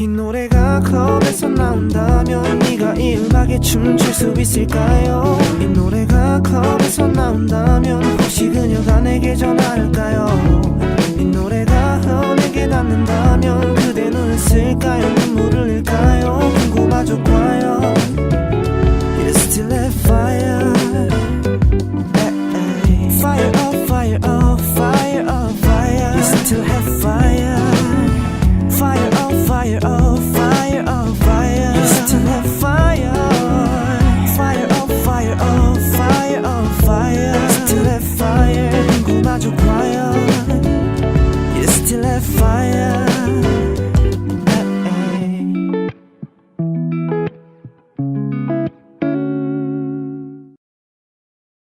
이 노래가 컵에서 나온다면 네가 이 음악에 춤을 출 수 있을까요? 이 노래가 컵에서 나온다면 혹시 그녀가 내게 전화할까요? 이 노래가 내게 닿는다면 그대 눈을 쓸까요? 눈물을 흘까요? 궁금하죠 과연? It's still a fire. Fire. fire, oh fire, oh, fire. Fire, oh, fire, oh, fire, fire. Still at fire. still at fire.